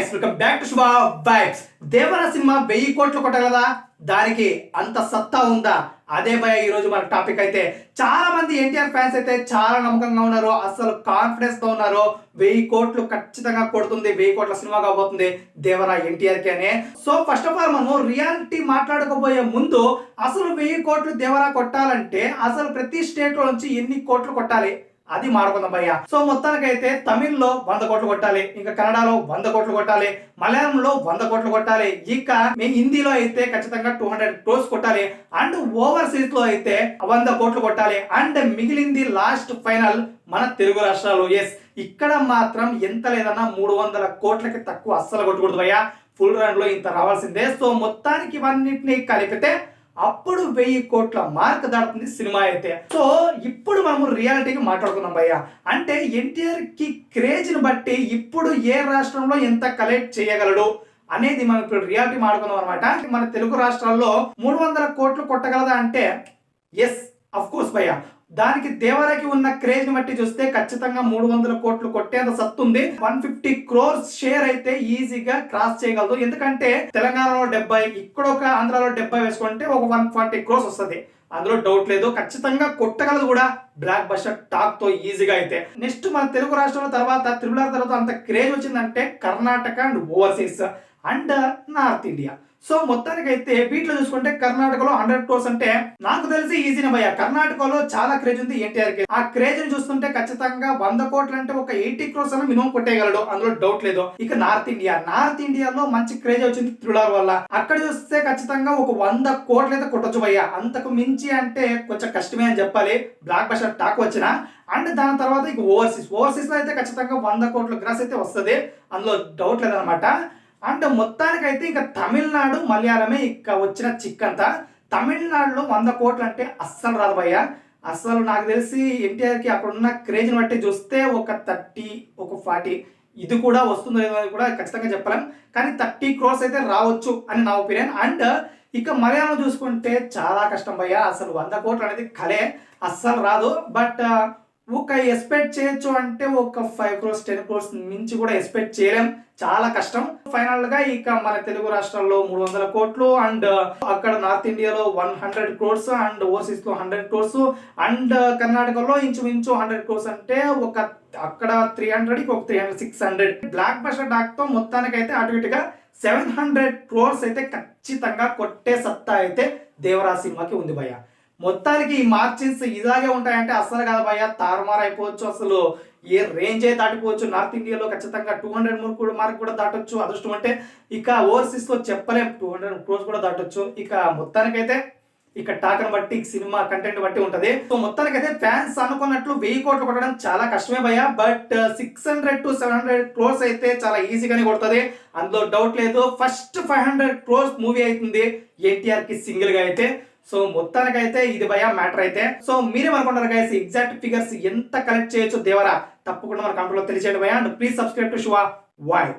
Guys welcome back to Shubha vibes Devara cinema వెయ్యి కోట్లు కొట్టగలదా దానికి అంత సత్తా ఉందా? అదే భయ ఈరోజు మన టాపిక్ అయితే. చాలా మంది ఎన్టీఆర్ ఫ్యాన్స్ అయితే చాలా నమ్మకంగా ఉన్నారు. అసలు కాన్ఫిడెన్స్తో ఉన్నారు. వెయ్యి కోట్లు ఖచ్చితంగా కొడుతుంది. వెయ్యి కోట్ల సినిమా కాబోతుంది దేవరా ఎన్టీఆర్కి సో ఫస్ట్ ఆఫ్ ఆల్ మనం రియాలిటీ మాట్లాడకపోయే ముందు అసలు వెయ్యి కోట్లు దేవరా కొట్టాలంటే అసలు ప్రతి స్టేట్లో నుంచి ఎన్ని కోట్లు కొట్టాలి? అది మాడుకుందాం భయ్య. సో మొత్తానికి అయితే తమిళ్ళో వంద కోట్లు కొట్టాలి ఇంకా కన్నడలో వంద కోట్లు కొట్టాలి మలయాళంలో వంద కోట్లు కొట్టాలి ఇక మేము హిందీలో అయితే ఖచ్చితంగా టూ హండ్రెడ్ క్రోర్స్ కొట్టాలి అండ్ ఓవర్సీస్లో అయితే వంద కోట్లు కొట్టాలి అండ్ మిగిలింది లాస్ట్ ఫైనల్ మన తెలుగు రాష్ట్రాలు. ఎస్ ఇక్కడ మాత్రం ఎంత లేదన్నా మూడు వందల కోట్లకి తక్కువ అస్సలు కొట్టకూడదు అయ్యా ఫుల్ రన్లో ఇంత రావాల్సిందే. సో మొత్తానికి ఇవన్నిటిని కలిపితే అప్పుడు వెయ్యి కోట్ల మార్క్ దాటుతుంది సినిమా అయితే. సో ఇప్పుడు మనము రియాలిటీకి మాట్లాడుకున్నాం భయ్య. అంటే ఎన్టీఆర్కి క్రేజ్ని బట్టి ఇప్పుడు ఏ రాష్ట్రంలో ఎంత కలెక్ట్ చేయగలడు అనేది మనం ఇప్పుడు రియాలిటీ మాట్లాడుకుందాం అనమాట మన తెలుగు రాష్ట్రాల్లో మూడు వందల కోట్లు కొట్టగలదా అంటే ఎస్ అఫ్ కోర్స్ భయ్య. దానికి దేవరకి ఉన్న క్రేజ్ని బట్టి చూస్తే ఖచ్చితంగా మూడు వందల కోట్లు కొట్టేంత సత్తుంది వన్ ఫిఫ్టీ క్రోర్స్ షేర్ అయితే ఈజీగా క్రాస్ చేయగలదు. ఎందుకంటే తెలంగాణలో డెబ్బై ఇక్కడ ఒక ఆంధ్రాలో డెబ్బై వేసుకుంటే ఒక వన్ ఫార్టీ క్రోర్స్ వస్తుంది. అందులో డౌట్ లేదు. ఖచ్చితంగా కొట్టగలదు కూడా బ్లాక్ బస్టర్ టాక్తో ఈజీగా అయితే. నెక్స్ట్ మన తెలుగు రాష్ట్రాల తర్వాత త్రిపుల తర్వాత అంత క్రేజ్ వచ్చిందంటే Karnataka and overseas and north India. So మొత్తానికి అయితే వీటిలో చూసుకుంటే కర్ణాటకలో హండ్రెడ్ క్రోర్స్ అంటే నాకు తెలిసి ఈజీనే భయ్య. కర్ణాటకలో చాలా క్రేజ్ ఉంది ఎన్టీఆర్కి. ఆ క్రేజ్ని చూస్తుంటే ఖచ్చితంగా వంద కోట్లు అంటే ఒక ఎయిటీ క్రోర్స్ అని మినిమం కొట్టేయగలడు. అందులో డౌట్ లేదు. ఇక నార్త్ ఇండియా నార్త్ ఇండియాలో మంచి క్రేజ్ వచ్చింది త్రిపులార్ వల్ల. అక్కడ చూస్తే ఖచ్చితంగా ఒక వంద కోట్లు అయితే కొట్టచ్చు భయ్య. అంతకు మించి అంటే కొంచెం కష్టమే అని చెప్పాలి. బ్లాక్ బస్టర్ టాక్ వచ్చిన. అండ్ దాని తర్వాత ఇక ఓవర్సీస్ ఓవర్సీస్లో అయితే ఖచ్చితంగా వంద కోట్ల గ్రాస్ అయితే వస్తుంది. అందులో డౌట్ లేదనమాట అండ్ మొత్తానికైతే ఇంకా తమిళనాడు మలయాళమే ఇక వచ్చిన చిక్కంతా. తమిళనాడులో వంద కోట్లు అంటే అస్సలు రాదు భయ్య. అస్సలు నాకు తెలిసి ఎన్టీఆర్కి అక్కడ ఉన్న క్రేజ్ని బట్టి చూస్తే ఒక థర్టీ ఒక ఫార్టీ. ఇది కూడా వస్తుందో లేదో అని కూడా ఖచ్చితంగా చెప్పలేం. కానీ థర్టీ క్రోర్స్ అయితే రావచ్చు అని నా ఒపీనియన్. అండ్ ఇక మలయాళం చూసుకుంటే చాలా కష్టం భయ్య. అసలు వంద కోట్లు అనేది కలే. అస్సలు రాదు. బట్ ఒక ఎక్స్పెక్ట్ చేయొచ్చు అంటే ఒక ఫైవ్ క్రోర్స్ టెన్ క్రోర్స్ మించి కూడా ఎక్స్పెక్ట్ చేయలేం. చాలా కష్టం. ఫైనల్గా ఇక మన తెలుగు రాష్ట్రాల్లో మూడు వందల కోట్లు అండ్ uh, అక్కడ నార్త్ ఇండియాలో వన్ హండ్రెడ్ క్రోర్స్ అండ్ ఓవర్సీస్లో హండ్రెడ్ క్రోర్స్ అండ్ uh, కర్ణాటకలో ఇంచుమించు హండ్రెడ్ క్రోర్స్ అంటే ఒక అక్కడ త్రీ హండ్రెడ్ ఒక three hundred six hundred blockbuster డాక్తో మొత్తానికి అయితే అటు ఇటుగా సెవెన్ హండ్రెడ్ క్రోర్స్ అయితే ఖచ్చితంగా కొట్టే సత్తా అయితే దేవరా సినిమాకి ఉంది భయ్య. మొత్తానికి ఈ మార్చిన్స్ ఇలాగే ఉంటాయంటే అస్సలు కాదు భయ్య తారుమారు అయిపోవచ్చు అసలు. ఏ రేంజ్ అయితే దాటిపోవచ్చు. నార్త్ ఇండియాలో ఖచ్చితంగా టూ హండ్రెడ్ కూడా మార్క్ కూడా దాటొచ్చు. అదృష్టం అంటే ఇక ఓవర్సీస్లో చెప్పలేం. టూ హండ్రెడ్ క్రోర్స్ కూడా దాటొచ్చు. ఇక మొత్తానికైతే ఇక టాకను బట్టి సినిమా కంటెంట్ బట్టి ఉంటది. సో మొత్తానికైతే ఫ్యాన్స్ అనుకున్నట్లు వెయ్యి కోట్లు కొట్టడం చాలా కష్టమే భయ but six hundred to seven hundred crores అయితే చాలా ఈజీగానే కొడుతుంది. అందులో డౌట్ లేదు. First five hundred crores movie అవుతుంది ఎన్టీఆర్కి సింగిల్గా అయితే. సో మొత్తానికైతే ఇది భయ మ్యాటర్ అయితే. సో మీరేమనుకుంటారు గైస్ ఎగ్జాక్ట్ ఫిగర్స్ ఎంత కలెక్ట్ చేయొచ్చు దేవరా? తప్పకుండా మన కంపెనీలో తెలియజేయండి భయ and please subscribe to Shubha వాయ్